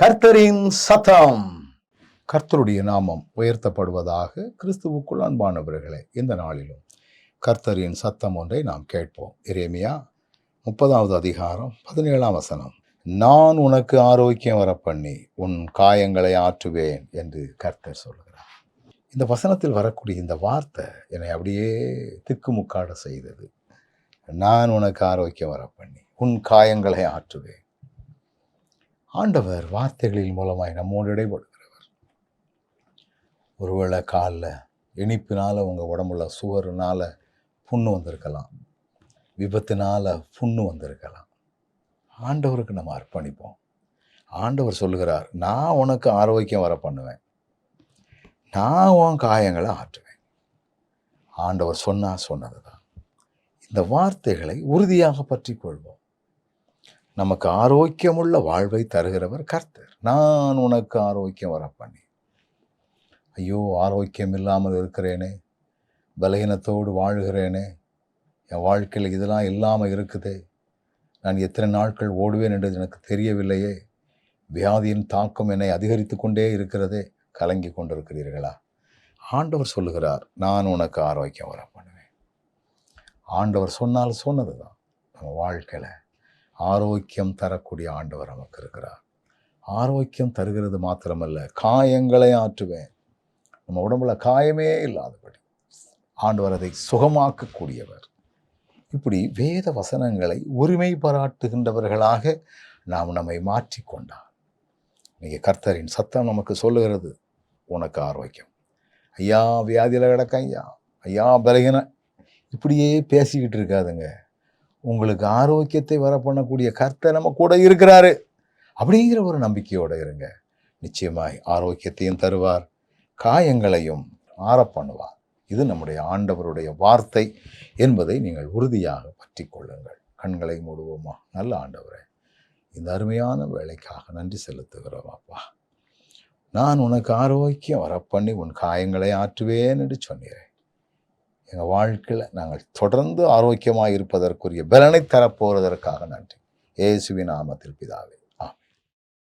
கர்த்தரின் சத்தம். கர்த்தருடைய நாமம் உயர்த்தப்படுவதாக கிறிஸ்துவுக்குள் அன்பானவர்களே இந்த நாளிலும் கர்த்தரின் சத்தம் ஒன்றை நாம் கேட்போம். எரேமியா முப்பதாவது அதிகாரம் பதினேழாம் வசனம். நான் உனக்கு ஆரோக்கியம் வரப்பண்ணி உன் காயங்களை ஆற்றுவேன் என்று கர்த்தர் சொல்கிறார். இந்த வசனத்தில் வரக்கூடிய இந்த வார்த்தை என்னை அப்படியே திக்குமுக்காட செய்தது. நான் உனக்கு ஆரோக்கியம் வரப்பண்ணி உன் காயங்களை ஆற்றுவேன். ஆண்டவர் வார்த்தைகளின் மூலமாய் நம்மோடு இடைபடுகிறவர். ஒருவேளை காலில் இனிப்பினால் உங்கள் உடம்புல சுவருனால புண்ணு வந்திருக்கலாம். விபத்தினால் புண்ணு வந்திருக்கலாம். ஆண்டவருக்கு நம்ம அர்ப்பணிப்போம். ஆண்டவர் சொல்லுகிறார் நான் உனக்கு ஆரோக்கியம் வர பண்ணுவேன். நான் உன் காயங்களை ஆற்றுவேன். ஆண்டவர் சொன்னால் சொன்னது தான் இந்த வார்த்தைகளை உறுதியாக பற்றி கொள்வோம். நமக்கு ஆரோக்கியமுள்ள வாழ்வை தருகிறவர் கர்த்தர். நான் உனக்கு ஆரோக்கியம் வர பண்ணி ஐயோ ஆரோக்கியம் இல்லாமல் இருக்கிறேனே. பலகீனத்தோடு வாழுகிறேனே. என் வாழ்க்கையில் இதெல்லாம் இல்லாமல் இருக்குதே. நான் எத்தனை நாட்கள் ஓடுவேன் என்று எனக்கு தெரியவில்லையே. வியாதியின் தாக்கம் என்னை அதிகரித்து கொண்டே இருக்கிறதே. கலங்கி கொண்டிருக்கிறீர்களா? ஆண்டவர் சொல்லுகிறார் நான் உனக்கு ஆரோக்கியம் வர பண்ணுவேன் ஆண்டவர் சொன்னால் சொன்னது தான் நம்ம வாழ்க்கையில் ஆரோக்கியம் தரக்கூடிய ஆண்டவர் நமக்கு இருக்கிறார். ஆரோக்கியம் தருகிறது மாத்திரமல்ல காயங்களை ஆற்றுவேன். நம்ம உடம்புல காயமே இல்லாதபடி ஆண்டவர் அதை சுகமாக்கக்கூடியவர். இப்படி வேத வசனங்களை உரிமை பாராட்டுகின்றவர்களாக நாம் நம்மை மாற்றிக்கொண்டார் இன்றைக்கி கர்த்தரின் சத்தம் நமக்கு சொல்லுகிறது உனக்கு ஆரோக்கியம். ஐயா வியாதியில் கிடக்க ஐயா. ஐயா பலகின. இப்படியே பேசிக்கிட்டு இருக்காதுங்க. உங்களுக்கு ஆரோக்கியத்தை வர பண்ணக்கூடிய கர்த்தர் நம்ம கூட இருக்கிறாரு. அப்படிங்கிற ஒரு நம்பிக்கையோடு இருங்க. நிச்சயமாய் ஆரோக்கியத்தையும் தருவார். காயங்களையும் ஆற பண்ணுவார் இது நம்முடைய ஆண்டவருடைய வார்த்தை என்பதை நீங்கள் உறுதியாக பற்றி கொள்ளுங்கள். கண்களை மூடுவோமா? நல்ல ஆண்டவரே இந்த அருமையான வேலைக்காக நன்றி செலுத்துகிறோம் அப்பா. நான் உனக்கு ஆரோக்கியம் வர பண்ணி உன் காயங்களை ஆற்றுவேன் என்று சொன்னேன் எங்கள் வாழ்க்கையில் நாங்கள் தொடர்ந்து ஆரோக்கியமாக இருப்பதற்குரிய பலனை தரப்போவதற்காக நன்றி. இயேசுவின் நாமத்தில் பிதாவே.